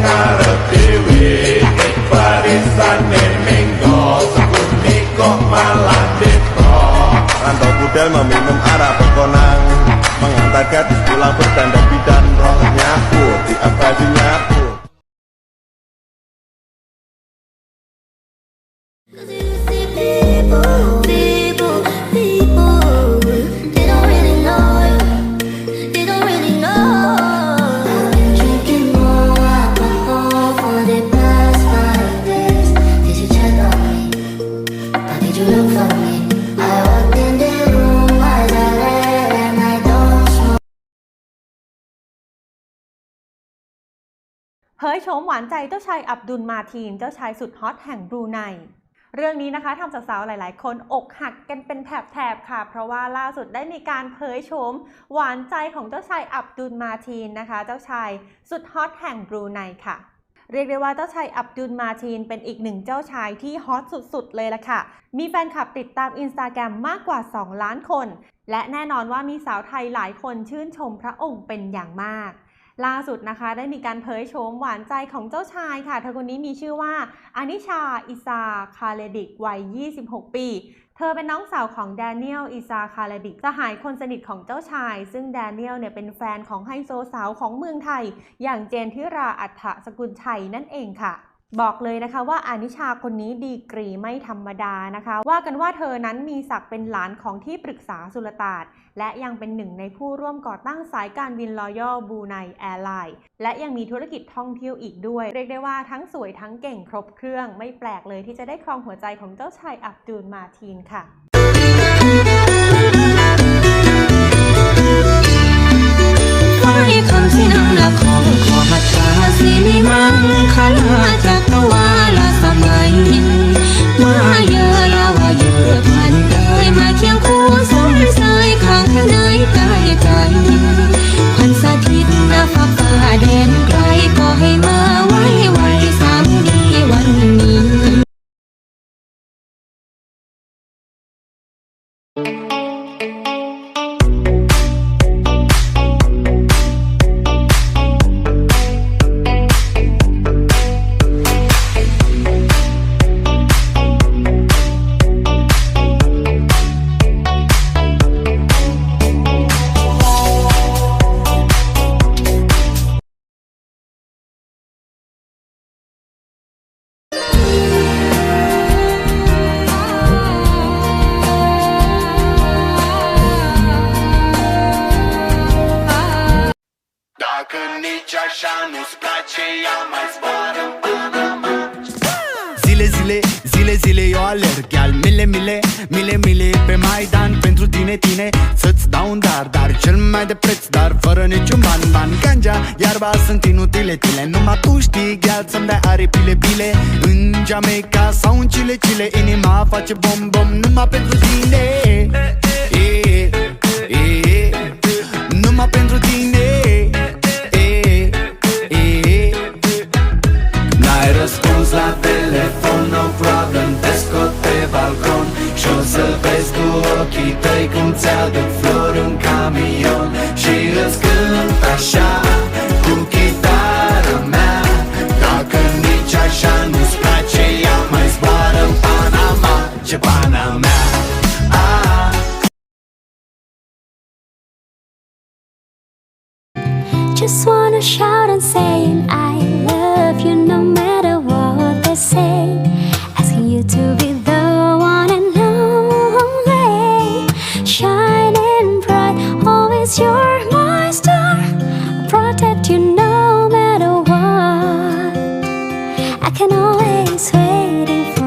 ngarep dhewe meminum arah pekonang Mengantar gadis pulang berdandan เผยโฉมหวานใจเจ้าชายอับดุลมาทีน เจ้าชายสุดฮอตแห่งบรูไนเรื่องนี้นะคะทำสาวๆหลายๆ คนอกหักกันเป็นแถบๆค่ะ เพราะว่าล่าสุดได้มีการเผยโฉมหวานใจของเจ้าชายอับดุลมาทีนนะคะ เจ้าชายสุดฮอตแห่งบรูไนค่ะเรียกได้ว่าเจ้าชายอับดุลมาทีนเป็นอีกหนึ่งเจ้าชายที่ฮอตสุดๆ เลยล่ะค่ะ มีแฟนคลับติดตามอินสตาแกรมมากกว่า 2 ล้านคน และแน่นอนว่ามีสาวไทยหลายคนชื่นชมพระองค์เป็นอย่างมาก ล่าสุดนะคะ ได้มีการเผยโฉมหวานใจของเจ้าชายค่ะ เธอคนนี้มีชื่อว่าอานิชา อิซา คาเลดิก วัย 26 ปี เธอเป็นน้องสาวของแดเนียล อิซา คาเลดิกสหายคนสนิทของเจ้าชาย ซึ่งแดเนียลเนี่ยเป็นแฟนของไฮโซสาวของเมืองไทย อย่างเจนทิรา อัฏฐสกุลชัยนั่นเองค่ะ บอกเลยนะคะว่าอานิชาคนนี้ดีกรีไม่ธรรมดานะคะ ว่ากันว่าเธอนั้นมีศักดิ์เป็นหลานของที่ปรึกษาสุลต่านและยังเป็นหนึ่งในผู้ร่วมก่อตั้งสายการบินรอยัลบูไนแอร์ไลน์และยังมีธุรกิจท่องเที่ยวอีกด้วย เรียกได้ว่าทั้งสวยทั้งเก่งครบเครื่องไม่แปลกเลยที่จะได้ครองหัวใจของเจ้าชายอับดุลมาทีนค่ะ มังคลาจักรวา așa nu-ți place, ia mai zboară în Panama Zile, zile, zile, zile eu alerg Iar mile, mile, mile, mile pe Maidan. Pentru tine, tine, să-ți dau un dar Dar cel mai de preț, dar fără niciun ban Ban, ganja, iarba sunt inutile, tile Numai tu știi, gheal, să-mi dai aripile, bile În Jamaica sau în Chile, Chile Inima face bom, bom, numai pentru tine. e, e, just wanna shout and saying I love you no matter what they say. Asking you to be the one and only, shining bright. Always you're my star, protect you no matter what. I can always wait.